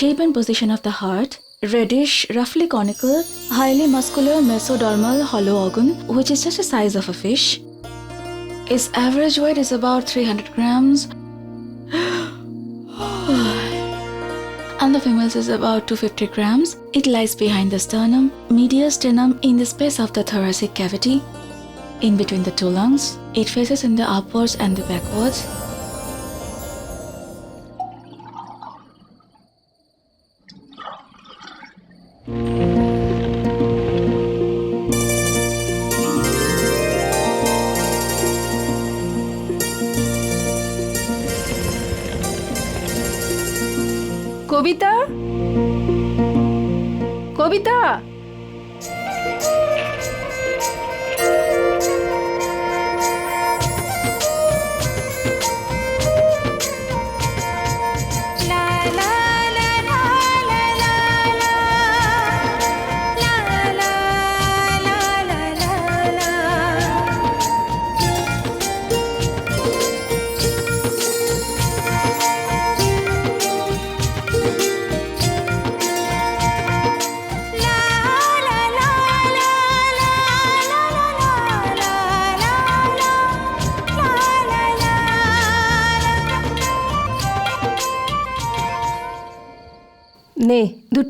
shape and position of the heart, reddish, roughly conical, highly muscular mesodermal hollow organ, which is just the size of a fish. Its average weight is about 300 grams. and the female's is about 250 grams. It lies behind the sternum, mediastinum in the space of the thoracic cavity, in between the two lungs. It faces in the upwards and the backwards.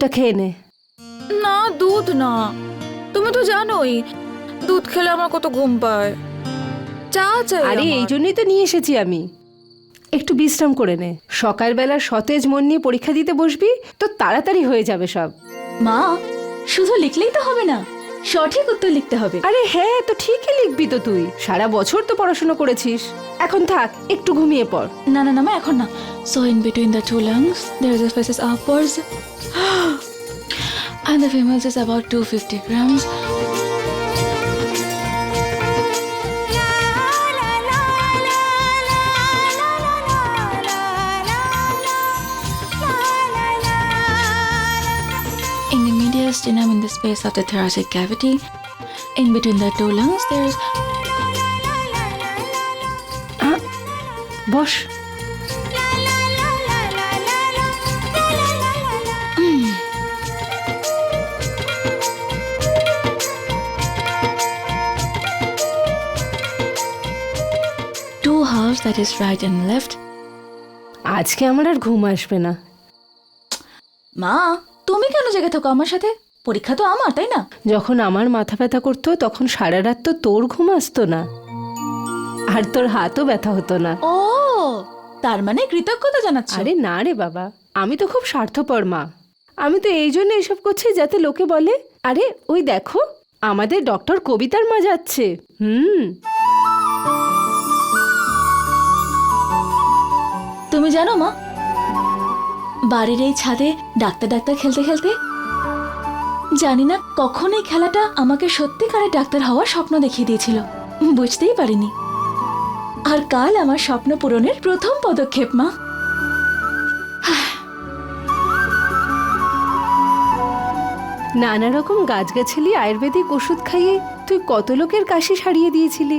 দুধটা খেয়ে নে। না দুধ না। তুমি তো জানোই দুধ খেলে আমার কত ঘুম পায়। চা চাই আরে এই জন্যই তো নিয়ে এসেছি আমি। একটু বিশ্রাম করে নে। সকালবেলা সতেজ মন নিয়ে পরীক্ষা দিতে বসবি তো তাড়াতাড়ি হয়ে যাবে সব। মা শুধু লিখলেই তো হবে না। সঠিক উত্তর লিখতে হবে। আরে হ্যাঁ তো ঠিকই লিখবি তো তুই। সারা বছর তো পড়াশোনা করেছিস। এখন থাক একটু ঘুমিয়ে পড়। না না না মা এখন না। So in between the two lungs there is a faces upwards and the females is about 250 grams. In the mediastinum, in the space of the thoracic cavity, in between the two lungs, there's both two halves, that is right and left. আজকে আমার আর ঘুম আসবে না মা তুমি কেন জেগে থাকো আমার সাথে? পরীক্ষা তো আমার তাই না? যখন আমার মাথা ব্যথা করতো তখন সারা রাত তো তোর ঘুম আসতো না। আর তোর হাতও ব্যথা হতো না। ও তার মানে কৃতজ্ঞতা জানাচ্ছ? আরে না রে বাবা আমি তো খুব স্বার্থপর মা। আমি তো এই জন্য এসব করছি যাতে লোকে বলে আরে ওই দেখো আমাদের ডক্টর কবিতার মা যাচ্ছে। হুম। তুমি জানো মা বাড়ির এই ছাদে ডাক্তার ডাক্তার খেলতে খেলতে? জানি না কখন এই খেলাটা আমাকে সত্যিকারের ডাক্তার হওয়ার স্বপ্ন দেখিয়ে দিয়েছিল। বুঝতেই পারিনি। আর কাল আমার স্বপ্ন পূরণের প্রথম পদক্ষেপ, মা। নানা রকম গাছগাছালি আয়ুর্বেদিক ওষুধ খাইয়ে তুই কত লোকের কাশি সারিয়ে দিয়েছিলি?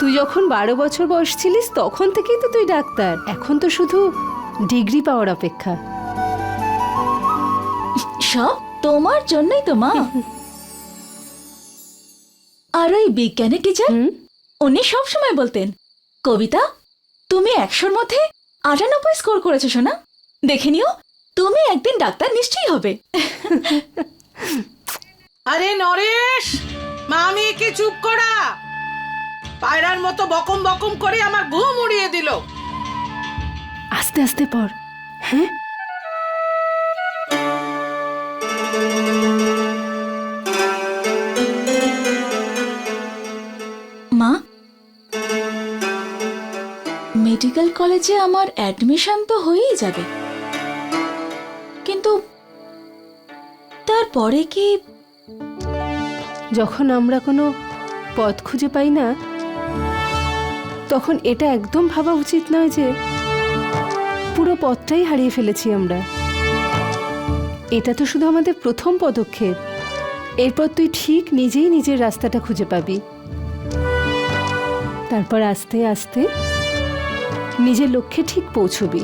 তুই যখন বারো বছর বয়স ছিলিস, তখন থেকেই তো তুই ডাক্তার। এখন তো শুধু ডিগ্রি পাওয়ার অপেক্ষা। সব তোমার জন্যই তো মা। আর ওই বিজ্ঞানের টিচার উনি সব সময় বলতেন কবিতা তুমি একশোর মধ্যে আটানব্বই স্কোর করেছ শোনা দেখে নিও তুমি একদিন ডাক্তার নিশ্চয়ই হবে। আরে নরেশ মামি কি চুপ করা? পায়রার মতো বকম বকম করে আমার ঘুম উড়িয়ে দিল। আস্তে আস্তে পর হ্যাঁ? মা? মেডিকেল কলেজে আমার অ্যাডমিশন তো হয়েই যাবে। কিন্তু তারপরে কি? যখন আমরা কোনো পথ খুঁজে পাই না, তখন এটা একদম ভাবা উচিত নয় যে পুরো পথটাই হারিয়ে ফেলেছি আমরা। এটা তো শুধু আমাদের প্রথম পদক্ষেপ। এরপর তুই ঠিক নিজেই নিজের রাস্তাটা খুঁজে পাবি। তারপর আস্তে আস্তে নিজের লক্ষ্যে ঠিক পৌঁছবি।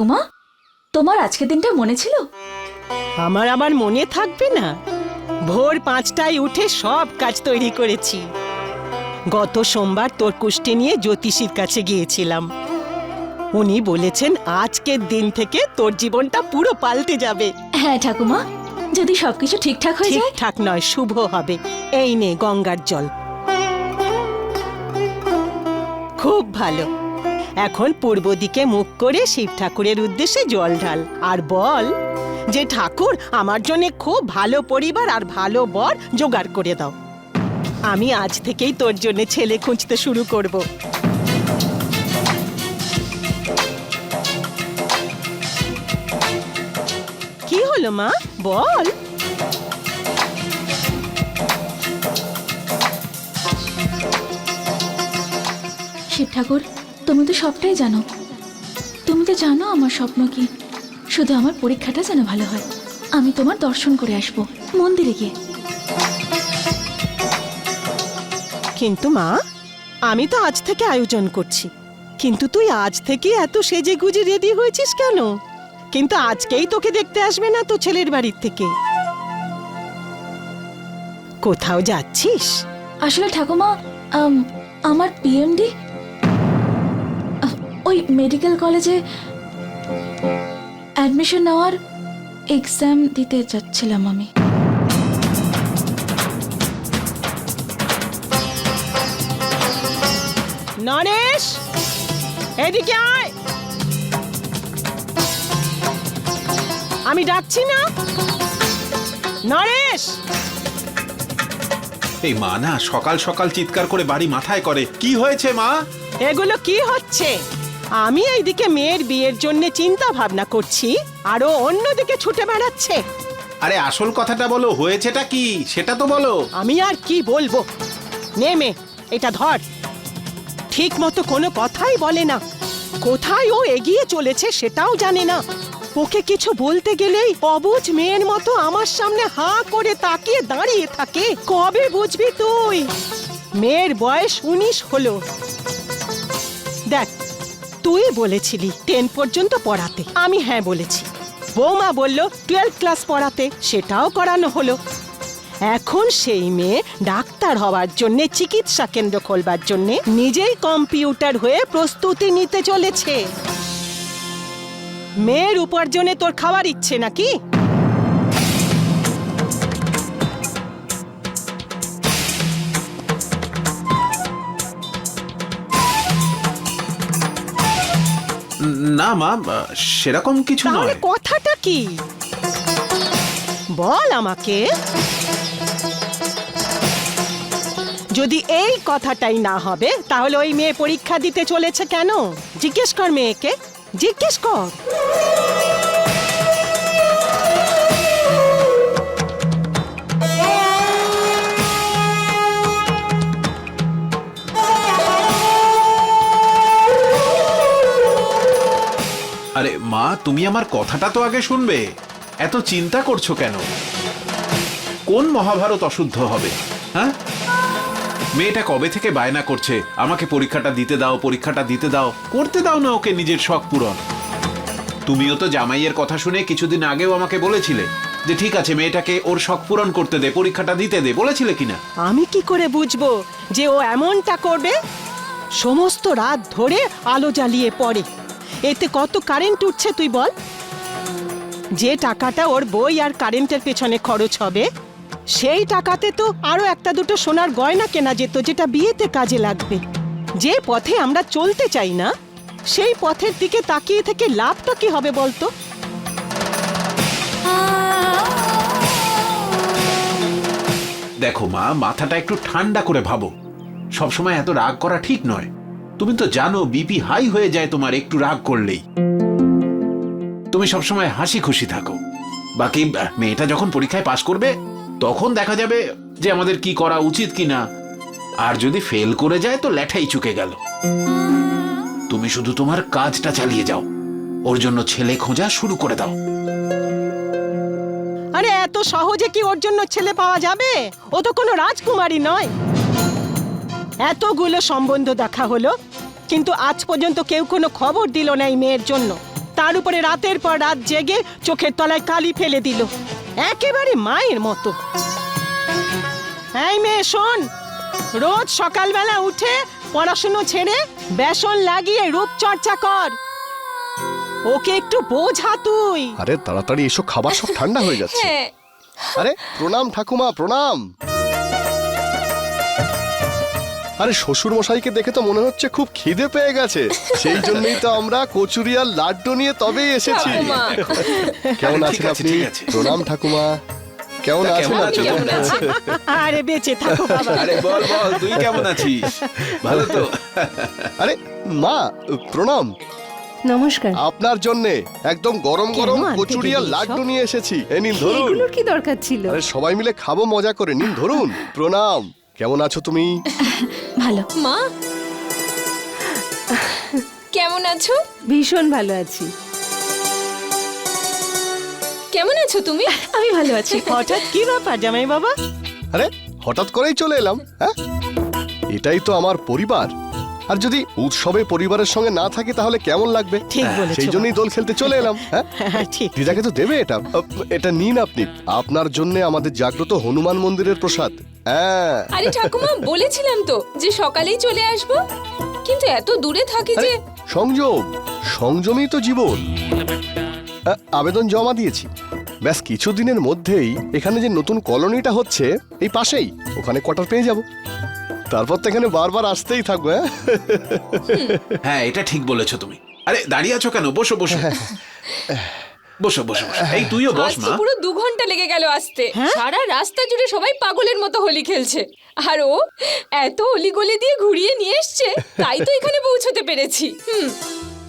ঠাকুমা তোমার আজকের দিনটা মনে ছিল? আমার আবার মনে থাকবে না? ভোর পাঁচটায় উঠে সব কাজ তৈরি করেছি। গত সোমবার তোর কুষ্টি নিয়ে জ্যোতিষীর কাছে গিয়েছিলাম। উনি বলেছেন আজকের দিন থেকে তোর জীবনটা পুরো পাল্টে যাবে। হ্যাঁ ঠাকুমা যদি সবকিছু ঠিকঠাক হয়ে যায়? ঠিকঠাক নয় শুভ হবে। এই নে গঙ্গার জল। খুব ভালো। এখন পূর্ব দিকে মুখ করে শিব ঠাকুরের উদ্দেশ্যে জল ঢাল। আর বল যে ঠাকুর, আমার জন্য খুব ভালো পরিবার আর ভালো বর জোগাড় করে দাও। আমি আজ থেকেই তোর জন্য ছেলে খুঁজতে শুরু করব। কি হলো মা? বল। শিব ঠাকুর তুমি তো সবটাই জানো। তুমি তো জানো আমার স্বপ্ন কি। শুধু আমার পরীক্ষাটা যেন ভালো হয়। আমি তোমার দর্শন করে আসব মন্দিরে গিয়ে। কিন্তু মা আমি তো আজ থেকে আয়োজন করছি। কিন্তু তুই আজ থেকে এত সেজে গুজে রেডি হয়েছিস কেন? কিন্তু আজকেই তোকে দেখতে আসবে না তো ছেলের বাড়ির থেকে। কোথাও যাচ্ছিস? আসলে ঠাকুমা আম, আমার পিএমডি ওই মেডিকেল কলেজে অ্যাডমিশন নেওয়ার এক্সাম দিতে যাচ্ছিলাম আমি। নরেশ এদিকে আয়। আমি ডাকছি না। নরেশ এই মা না সকাল সকাল চিৎকার করে বাড়ি মাথায় করে। কি হয়েছে মা? এগুলো কি হচ্ছে? আমি এইদিকে মেয়ের বিয়ের জন্য চিন্তা ভাবনা করছি আরও অন্যদিকে ছুটে বেড়াচ্ছে। আরে আসল কথাটা বলো হয়েছেটা কি? সেটা তো বলো। আমি আর কি বলব? নেমে এটা ধর। ঠিক মতো কোনো কথাই বলে না। কোথায় ও এগিয়ে চলেছে সেটাও জানে না। ওকে কিছু বলতে গেলেই অবুজ মেয়ের মতো আমার সামনে হাঁ করে তাকিয়ে দাঁড়িয়ে থাকে। কবে বুঝবি তুই? মেয়ের বয়স উনিশ হলো। দেখ তুই বলেছিলি টেন পর্যন্ত পড়াতে। আমি হ্যাঁ বলেছি। বৌমা বলল টুয়েলভ ক্লাস পড়াতে, সেটাও করানো হলো। এখন সেই মেয়ে ডাক্তার হওয়ার জন্যে, চিকিৎসা কেন্দ্র খোলবার জন্যে নিজেই কম্পিউটার হয়ে প্রস্তুতি নিতে চলেছে। মেয়ের উপার্জনে তোর খাওয়ার ইচ্ছে নাকি? না মা সেরকম কিছু তাহলে নয়। কথাটা কি? বল আমাকে। যদি এই কথাটাই না হবে তাহলে ওই মেয়ে পরীক্ষা দিতে চলেছে কেন? জিজ্ঞেস কর মেয়েকে। জিজ্ঞেস কর। আরে মা, তুমি আমার কথাটা তো আগে শুনবে। এত চিন্তা করছ কেন? কোন মহাভারত অশুদ্ধ হবে? হ্যাঁ? মেয়েটা কবে থেকে বায়না করছে? আমাকে পরীক্ষাটা দিতে দাও, পরীক্ষাটা দিতে দাও। করতে দাও না ওকে নিজের শখ পূরণ। তুমিও তো জামাইয়ের কথা শুনে কিছুদিন আগেও আমাকে বলেছিলে যে ঠিক আছে, মেয়েটাকে ওর শখ পূরণ করতে দে, পরীক্ষাটা দিতে দে। বলেছিলে কিনা? আমি কি করে বুঝব যে ও এমনটা করবে? সমস্ত রাত ধরে আলো জ্বালিয়ে পড়ে। এতে কত কারেন্ট উঠছে তুই বল? যে টাকাটা ওর বই আর কারেন্টের পেছনে খরচ হবে, সেই টাকাতে তো আরও একটা দুটো সোনার গয়না কেনা যেত যেটা বিয়েতে কাজে লাগবে। যে পথে আমরা চলতে চাই না, সেই পথের দিকে তাকিয়ে থেকে লাভটা কি হবে বলতো? দেখো মা, মাথাটা একটু ঠান্ডা করে ভাবো। সবসময় এত রাগ করা ঠিক নয়। তুমি তো জানো, বিপি হাই হয়ে যায় তোমার, একটু রাগ করলেই। তুমি সবসময় হাসি খুশি থাকো। বাকি মেয়েটা যখন পরীক্ষায় পাশ করবে, তখন দেখা যাবে যে আমাদের কি করা উচিত কি না আর যদি ফেল করে যায়, তো ল্যাঠাই চুকে গেল। তুমি শুধু তোমার কাজটা চালিয়ে যাও। ওর জন্য ছেলে খোঁজা শুরু করে দাও। আরে, এত সহজে কি ওর জন্য ছেলে পাওয়া যাবে? ও তো কোনো রাজকুমারী নয়। এতগুলো সম্বন্ধ দেখা হলো। কিন্তু আজ পর্যন্ত কেউ কোনো খবর দিল না এই মেয়ের জন্য। তার উপরে রাতের পর রাত জেগে চোখের তলায় কালি ফেলে দিল। একেবারে মায়ের মতো। এই মেয়ে শোন। রোজ সকালবেলা উঠে পড়াশুনো ছেড়ে বেসন লাগিয়ে রূপচর্চা কর। ওকে একটু বোঝা তুই। আরে তাড়াতাড়ি এসো খাবার সব ঠান্ডা হয়ে যাচ্ছে। হ্যাঁ। আরে প্রণাম ঠাকুমা প্রণাম। আরে শ্বশুর মশাইকে দেখে তো মনে হচ্ছে খুব খিদে পেয়ে গেছে। সেই জন্যই তো আমরা কচুরি আর লাড্ডু নিয়ে তবেই এসেছি। কেমন আছেন আপনি? প্রণাম ঠাকুমা। কেমন আছেন আপনি? আরে বেঁচে থাকো বাবা। আরে বল বল তুই কেমন আছিস? ভালো তো? আরে মা প্রণাম। নমস্কার। আপনার জন্য একদম গরম গরম কচুরি আর লাড্ডু নিয়ে এসেছি। এ নিন ধরুন। এগুলোর কি দরকার ছিল? আরে সবাই মিলে খাব মজা করে। নিন ধরুন। প্রণাম। কেমন আছো তুমি? ভালো। মা? কেমন আছো? ভীষণ ভালো আছি। কেমন আছো তুমি? আমি ভালো আছি। হঠাৎ কি ব্যাপার জামাই বাবা আরে হঠাৎ করেই চলে এলাম হ্যাঁ? এটাই তো আমার পরিবার। আর যদি উৎসবে পরিবারের সঙ্গে না থাকি তাহলে কেমন লাগবে? ঠিক বলেছ সেই জন্যই দোল খেলতে চলে এলাম হ্যাঁ? হ্যাঁ ঠিক। দিদাকে তো দেবে এটা। এটা নিন আপনি। আপনার জন্য আমাদের জাগ্রত হনুমান মন্দিরের প্রসাদ। হ্যাঁ। আরে ঠাকুমা বলেছিলাম তো যে সকালেই চলে আসব। কিন্তু এত দূরে থাকি যে সংযম। সংযমই তো জীবন। আবেদন জমা দিয়েছি। ব্যাস কিছুদিনের মধ্যেই এখানে যে নতুন কলোনিটা হচ্ছে এই পাশেই। ওখানে কোয়ার্টার পেয়ে যাব। তারপর তো এখানে বারবার আসতেই থাকব হ্যাঁ? হ্যাঁ এটা ঠিক বলেছ তুমি। আরে দাঁড়িয়ে আছো কেন? বসো বসো। বসো বসো বসো। এই তুইও বস আজকে মা। পুরো দু ঘণ্টা লেগে গেল আসতে। সারা রাস্তা জুড়ে সবাই পাগলের মতো হোলি খেলছে। আর ও এত অলি গলি দিয়ে ঘুরিয়ে নিয়ে এসছে তাই তো এখানে পৌঁছতে পেরেছি। হুম।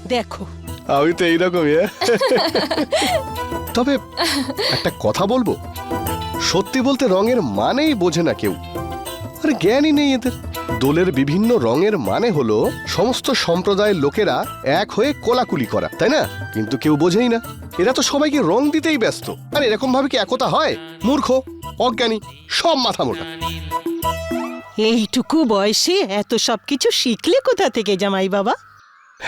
দেখো। আমি তো এইরকমই হ্যাঁ। তবে একটা কথা বলব। সত্যি বলতে রঙের মানেই বোঝে না কেউ। আরে জ্ঞানই নেই এদের। দোলের বিভিন্ন রঙের মানে হলো সমস্ত সম্প্রদায়ের লোকেরা এক হয়ে কোলাকুলি করা তাই না? কিন্তু কেউ বোঝেই না। এরা তো সবাইকে রং দিতেই ব্যস্ত। আর এরকম ভাবে কি একতা হয়? মূর্খ অজ্ঞানী সব মাথা মোটা। এইটুকু বয়সে এত সব কিছু শিখলে কোথা থেকে জামাই বাবা?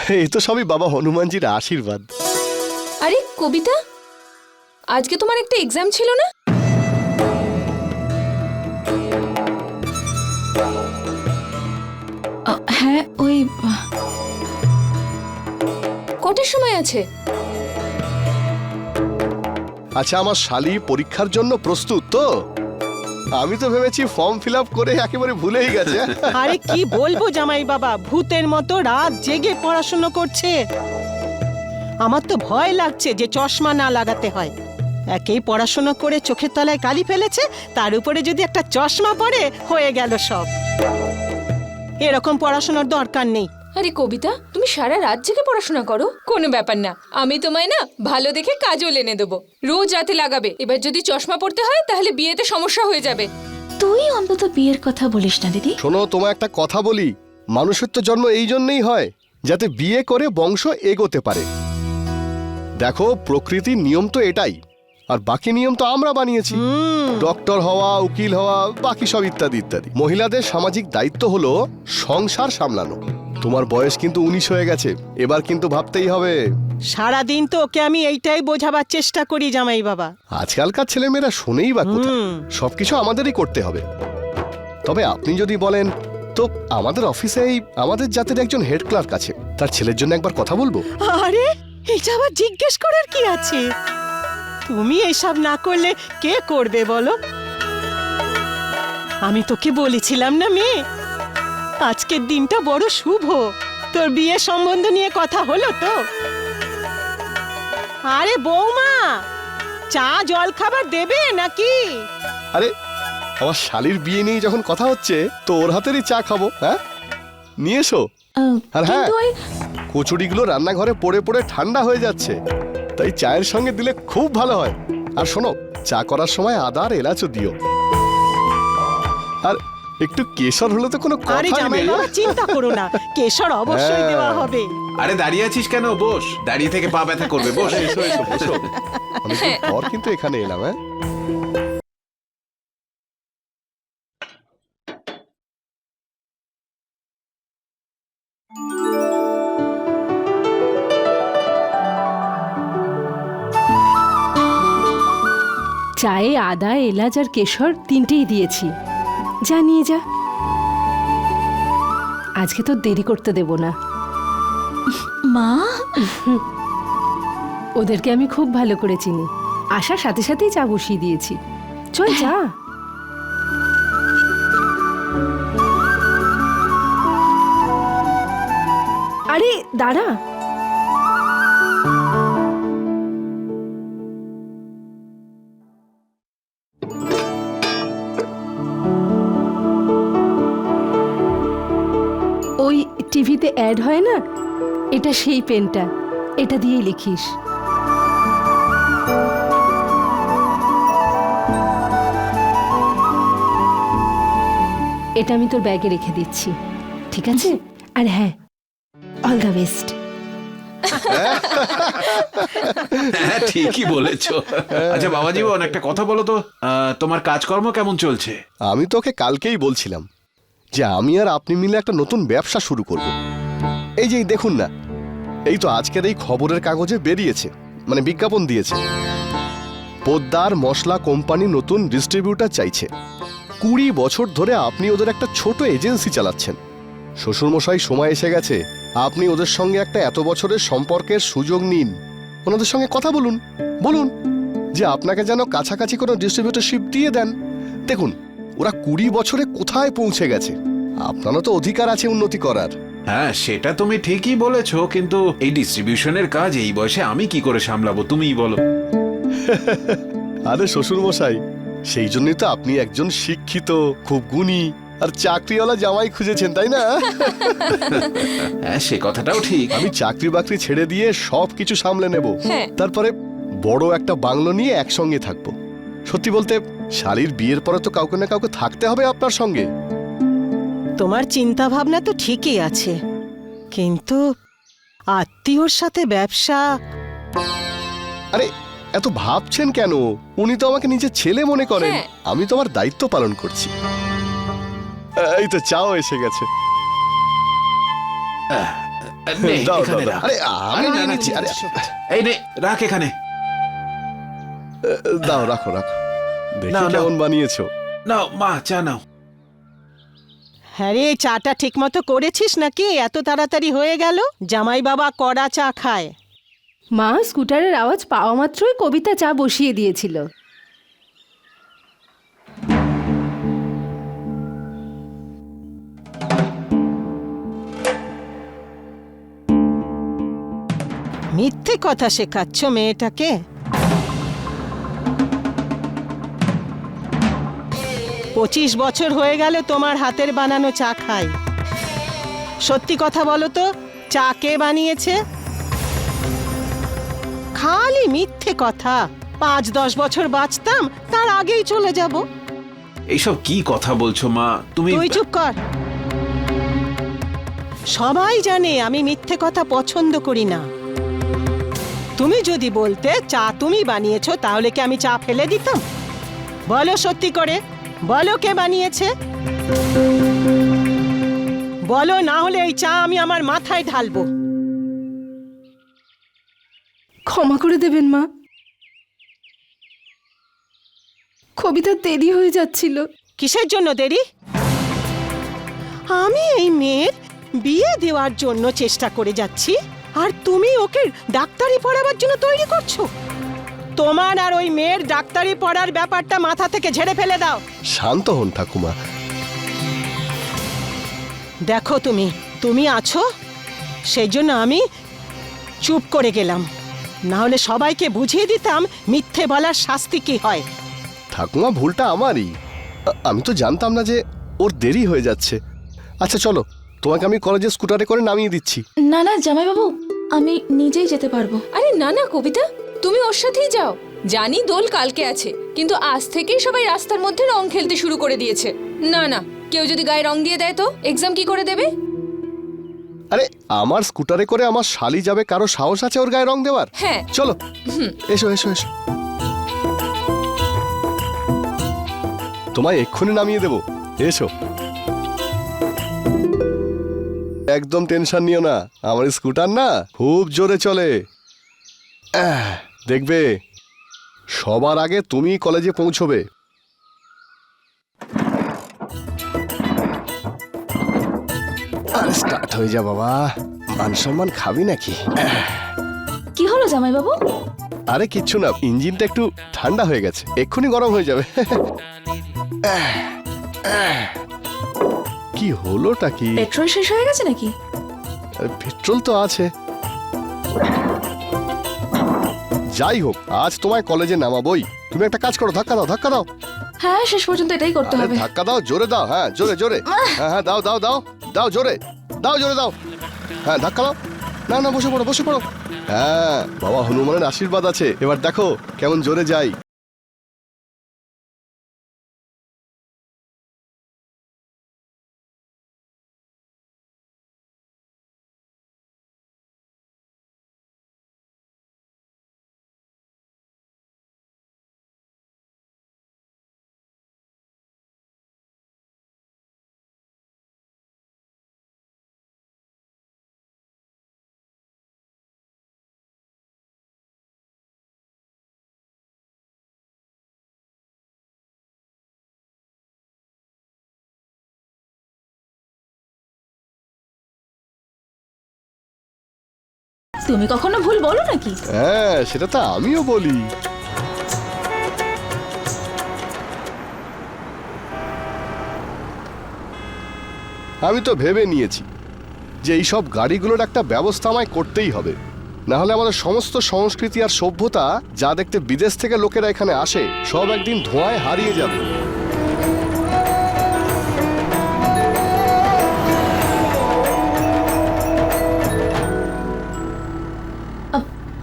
এই তো সবই বাবা হনুমানজির আশীর্বাদ। আরে কবিতা আজকে তোমার একটা এক্সাম ছিল না? হ্যাঁ ওই কটার সময় আছে? আচ্ছা আমার শালি পরীক্ষার জন্য প্রস্তুত তো? আমি তো ভেবেছি ফর্ম ফিল আপ করে একেবারে ভুলেই গেছে। আরে কি বলব জামাই বাবা ভূতের মতো রাত জেগে পড়াশুনো করছে। আমার তো ভয় লাগছে যে চশমা না লাগাতে হয়। একেই পড়াশোনা করে চোখের তলায় কালি ফেলেছে তার উপরে যদি একটা চশমা পড়ে হয়ে গেল সব। এরকম পড়াশোনার দরকার নেই। আরে কবিতা তুমি সারা রাত জেগে পড়াশোনা করো। কোনো ব্যাপার না। আমি তোমায় না ভালো দেখে কাজল এনে দেবো। রোজ রাতে লাগাবে। এবার যদি চশমা পড়তে হয় তাহলে বিয়েতে সমস্যা হয়ে যাবে। তুই অন্তত বিয়ের কথা বলিস না দিদি। শোনো তোমায় একটা কথা বলি। মানুষের তো জন্ম এই জন্যই হয় যাতে বিয়ে করে বংশ এগোতে পারে। দেখো প্রকৃতির নিয়ম তো এটাই। আর বাকি নিয়ম তো আমরা বানিয়েছি। ডক্টর হওয়া উকিল হওয়া বাকি সব ইত্যাদি ইত্যাদি। মহিলাদের সামাজিক দায়িত্ব হলো সংসার সামলানো। তোমার বয়স কিন্তু উনিশ হয়ে গেছে। এবার কিন্তু ভাবতেই হবে। সারাদিন তো ওকে আমি এইটাই বোঝাবার চেষ্টা করি জামাই বাবা। আজকালকার ছেলেমেয়েরা শোনেই বা কোথায়। সবকিছু আমাদেরই করতে হবে। তবে আপনি যদি বলেন তো আমাদের অফিসেই আমাদের জাতের একজন হেড ক্লার্ক আছে। তার ছেলের জন্য একবার কথা বলব? আরে এটা আবার জিজ্ঞেস করার কি আছে? তুমি এসব না করলে কে করবে বলো? আমি তোকে বলেছিলাম না মেয়ে? আজকের দিনটা বড় শুভ। তোর বিয়ে সম্বন্ধ নিয়ে কথা হলো তো? আরে বৌমা চা জল খাবার দেবে নাকি? আরে আমার শালির বিয়ে নিয়ে যখন কথা হচ্ছে তো ওর হাতেরই চা খাব হ্যাঁ? নিয়ে এসো। আর হ্যাঁ কচুরিগুলো রান্নাঘরে পড়ে পড়ে ঠান্ডা হয়ে যাচ্ছে। তাই চায়ের সঙ্গে দিলে খুব ভালো হয়। আর শোনো চা করার সময় আদা আর এলাচও দিও। আর একটু কেশর হলে তো কোনো আরে কথাই জামাই নেই। বাবা চিন্তা করো না। কেশর অবশ্যই হ্যাঁ। দেওয়া হবে। আরে দাঁড়িয়ে আছিস কেন? বস। দাঁড়িয়ে থেকে পা ব্যথা করবে। বস এসো এসো বসো অনেকদিন পর কিন্তু এখানে এলাম হ্যাঁ? চায়ে আদা এলাচ আর কেশর তিনটেই দিয়েছি। যা নিয়ে যা। আজকে তো দেরি করতে দেব না। মা? ওদেরকে আমি খুব ভালো করে চিনি। আসার সাথে সাথেই চা বসিয়ে দিয়েছি। চল যা। আরে দাঁড়া। অ্যাড হয় না? এটা সেই পেনটা এটা দিয়েই লিখিস। এটা আমি তোর ব্যাগে রেখে দিচ্ছি। ঠিক আছে? আর হ্যাঁ অল দ্য বেস্ট হ্যাঁ ঠিকই বলেছ। আচ্ছা বাবা জীবন একটা কথা বলো তো। আহ, তোমার কাজকর্ম কেমন চলছে? আমি তোকে কালকেই বলছিলাম যে আমি আর আপনি মিলে একটা নতুন ব্যবসা শুরু করব। এই যে দেখুন না। এই তো আজকের এই খবরের কাগজে বেরিয়েছে মানে বিজ্ঞাপন দিয়েছে। পোদ্দার মশলা কোম্পানি নতুন ডিস্ট্রিবিউটার চাইছে। কুড়ি বছর ধরে আপনি ওদের একটা ছোট এজেন্সি চালাচ্ছেন। শ্বশুরমশাই সময় এসে গেছে, আপনি ওদের সঙ্গে একটা এত বছরের সম্পর্কের সুযোগ নিন। ওনাদের সঙ্গে কথা বলুন বলুন যে আপনাকে যেন কাছাকাছি কোনো ডিস্ট্রিবিউটরশিপ দিয়ে দেন। দেখুন, ওরা কুড়ি বছরে কোথায় পৌঁছে গেছে। আপনারও তো অধিকার আছে উন্নতি করার। হ্যাঁ সেটা তুমি ঠিকই বলেছ কিন্তু এই ডিস্ট্রিবিউশনের কাজ এই বয়সে আমি কি করে সামলাবো তুমিই বলো। আরে শ্বশুর মশাই সেই জন্যই তো আপনি একজন শিক্ষিত খুব গুণী আর চাকরিওয়ালা জামাই খুঁজেছেন তাই না? হ্যাঁ সে কথাটাও ঠিক। আমি চাকরি বাকরি ছেড়ে দিয়ে সব কিছু সামলে নেব। হ্যাঁ। তারপরে বড় একটা বাংলো নিয়ে একসঙ্গে থাকব। সত্যি বলতে শালির বিয়ের পরে তো কাউকে না কাউকে থাকতে হবে আপনার সঙ্গে। তোমার চিন্তা ভাবনা তো ঠিকই আছে। কিন্তু আত্মীয়র সাথে ব্যবসা আরে এত ভাবছেন কেন? উনি তো আমাকে নিজের ছেলে মনে করেন। হ্যাঁ। আমি তোমার দায়িত্ব পালন করছি। এই তো চাও এসে গেছে। রাখ। আরে আমি নিয়ে নিচ্ছি। আরে এই নে রাখ এখানে। দাও রাখো রাখো। দেখি। কেমন বানিয়েছো। নাও মা চা নাও। হ্যাঁ রে চাটা ঠিক মতো করেছিস নাকি? এত তাড়াতাড়ি হয়ে গেল? জামাই বাবা কড়া চা খায়। মা স্কুটারের আওয়াজ পাওয়া মাত্রই কবিতা চা বসিয়ে দিয়েছিল। মিথ্যে কথা শেখাচ্ছ মেয়েটাকে? পঁচিশ বছর হয়ে গেল তোমার হাতের বানানো চা খাই। সত্যি কথা বলো তো চা কে বানিয়েছে? খালি মিথ্যে কথা। পাঁচ দশ বছর বাঁচতাম তার আগেই চলে যাব। এইসব কি কথা বলছো মা? তুমি তুই চুপ কর। সবাই জানে আমি মিথ্যে কথা পছন্দ করি না। তুমি যদি বলতে চা তুমি বানিয়েছো তাহলে কি আমি চা ফেলে দিতাম? বলো সত্যি করে। বলো কে বানিয়েছে? বলো না হলে এই চা আমি আমার মাথায় ঢালবো। ক্ষমা করে দেবেন মা। কবিতার দেরি হয়ে যাচ্ছিল। কিসের জন্য দেরি? আমি এই মেয়ের বিয়ে দেওয়ার জন্য চেষ্টা করে যাচ্ছি আর তুমি ওকে ডাক্তারি পড়াবার জন্য তৈরি করছ? তোমার আর ওই মেয়ের ডাক্তারি পড়ার ব্যাপারটা মাথা থেকে ঝেড়ে ফেলে দাও। শান্ত হন ঠাকুমা। দেখো তুমি তুমি আছো? সেই জন্য আমি চুপ করে গেলাম। না হলে সবাইকে বুঝিয়ে দিতাম মিথ্যে বলার শাস্তি কি হয়। ঠাকুমা ভুলটা আমারই। আ- আমি তো জানতাম না যে ওর দেরি হয়ে যাচ্ছে। আচ্ছা চলো তোমাকে আমি কলেজে স্কুটারে করে নামিয়ে দিচ্ছি। না না জামাইবাবু আমি নিজেই যেতে পারব। আরে না না কবিতা তুমি ওর সাথেই যাও। জানি দোল কালকে আছে কিন্তু আজ থেকেই সবাই রাস্তার মধ্যে রং খেলতে শুরু করে দিয়েছে। না না কেউ যদি গায়ে রং দিয়ে দেয় তো? এক্সাম কি করে দেবে? আরে আমার স্কুটারে করে আমার শালি যাবে কারও সাহস আছে ওর গায়ে রং দেওয়ার? হ্যাঁ। চলো। এসো এসো এসো। তোমায় এক্ষুনি নামিয়ে দেবো। এসো। একদম টেনশন নিও না আমার স্কুটার না খুব জোরে চলে। আহ, দেখবে সবার আগে তুমি কলেজে পৌঁছবে। আরে স্টার্ট হয়ে যা বাবা। মান সম্মান খাবি নাকি? কি হলো জামাইবাবু? আরে কিচ্ছু না ইঞ্জিনটা একটু ঠান্ডা হয়ে গেছে এক্ষুনি গরম হয়ে যাবে। কি হলোটা কি? পেট্রোল শেষ হয়ে গেছে নাকি? পেট্রোল তো আছে। যাই হোক আজ তোমায় কলেজে নামাবই। তুমি একটা কাজ করো ধাক্কা দাও ধাক্কা দাও। হ্যাঁ শেষ পর্যন্ত এটাই করতে আরে, হবে। ধাক্কা দাও জোরে দাও হ্যাঁ জোরে জোরে। হ্যাঁ হ্যাঁ দাও দাও দাও দাও জোরে দাও জোরে দাও। হ্যাঁ ধাক্কা দাও। না না বসে পড়ো বসে পড়ো। হ্যাঁ বাবা হনুমানের আশীর্বাদ আছে। এবার দেখো কেমন জোরে যাই। তুমি কখনো ভুল বলো নাকি? হ্যাঁ সেটা তো আমিও বলি। আমি তো ভেবে নিয়েছি যে এই সব গাড়িগুলোর একটা ব্যবস্থা আমায় করতেই হবে। না হলে আমাদের সমস্ত সংস্কৃতি আর সভ্যতা যা দেখতে বিদেশ থেকে লোকেরা এখানে আসে, সব একদিন ধোঁয়ায় হারিয়ে যাবে।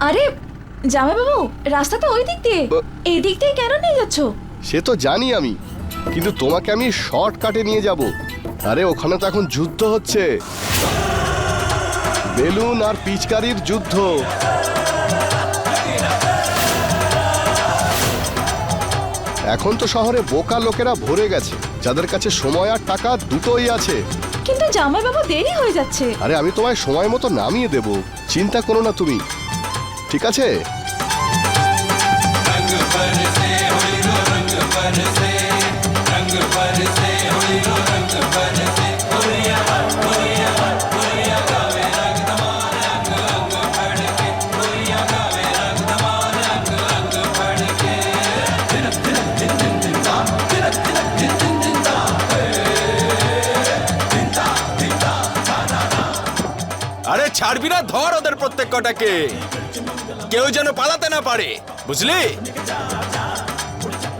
আরে জামাইবাবু রাস্তা তো ওই দিক দিয়ে। ব- এই দিক দিয়ে কেন নিয়ে যাচ্ছ? সে তো জানি আমি কিন্তু তোমাকে আমি শর্টকাটে নিয়ে যাব। আরে ওখানে তো এখন যুদ্ধ হচ্ছে। বেলুন আর পিচকারির যুদ্ধ। এখন তো শহরে বোকা লোকেরা ভরে গেছে যাদের কাছে সময় আর টাকা দুটোই আছে। কিন্তু জামাইবাবু দেরি হয়ে যাচ্ছে। আরে আমি তোমায় সময় মতো নামিয়ে দেব চিন্তা করো না তুমি। ঠিক আছে? আরে ছাড়বি না ধর ওদের প্রত্যেক কটাকে। কেউ যেন পালাতে না পারে বুঝলি?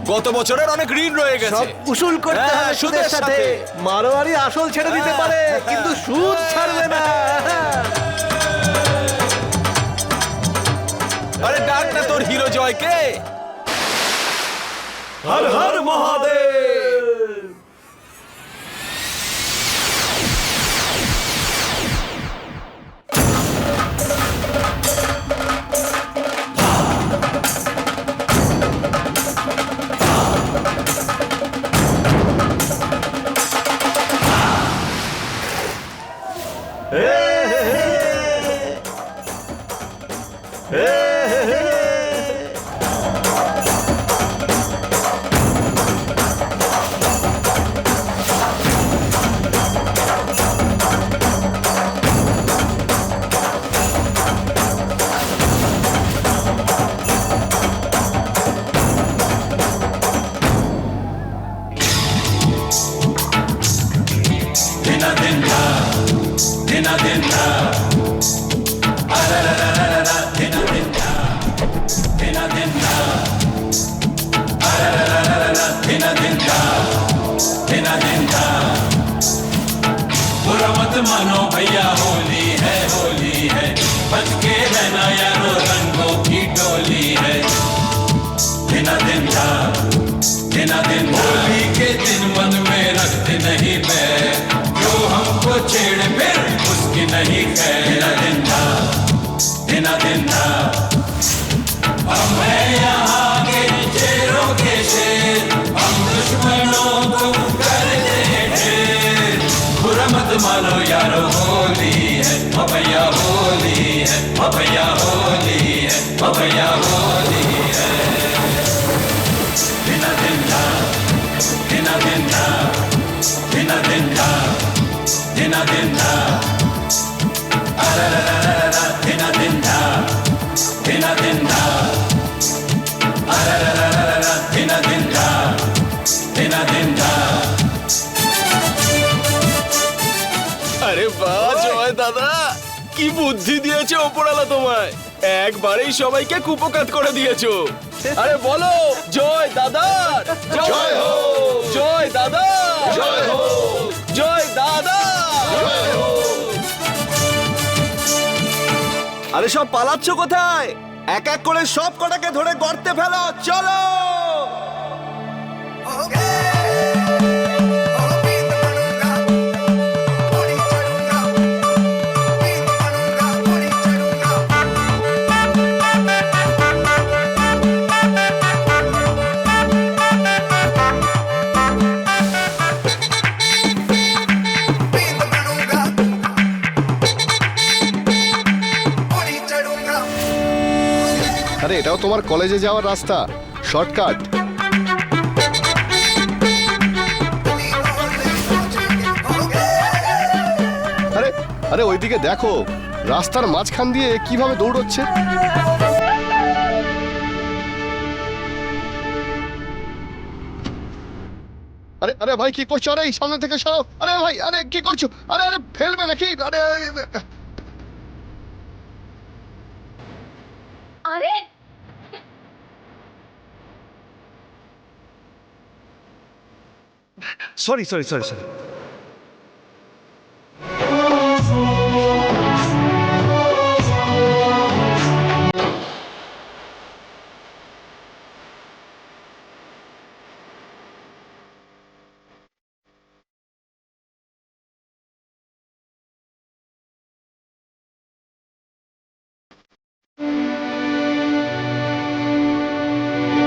গত বছরের অনেক ঋণ রয়ে গেছে। উসুল করতে হ্যাঁ, হবে সুদের সাথে। মারোয়ারি আসল ছেড়ে দিতে পারে কিন্তু সুদ ছাড়বে না। আরে ডাক না তোর হিরো জয়কে। হর হর মহাদেব। কি বুদ্ধি দিয়েছে ওপরালা তোমায়? একবারেই সবাইকে কুপকাত করে দিয়েছ। আরে বলো জয় দাদা জয় হো জয় দাদা জয় হো জয় দাদা আরে সব পালাচ্ছ কোথায়? এক এক করে সব কটাকে ধরে গর্তে ফেলো চলো। আরে, এটাও তোমার কলেজে যাওয়ার রাস্তা। শর্টকাট। আরে আরে, ওইদিকে দেখো, রাস্তার মাঝখান দিয়ে কীভাবে দৌড়চ্ছে। আরে আরে ভাই, কি করছ? আরে সামনে থেকে সরো। আরে ভাই, আরে, কি করছ? আরে আরে, ফেলবে নাকি? আরে। আরে- সরি সরি সরি সরি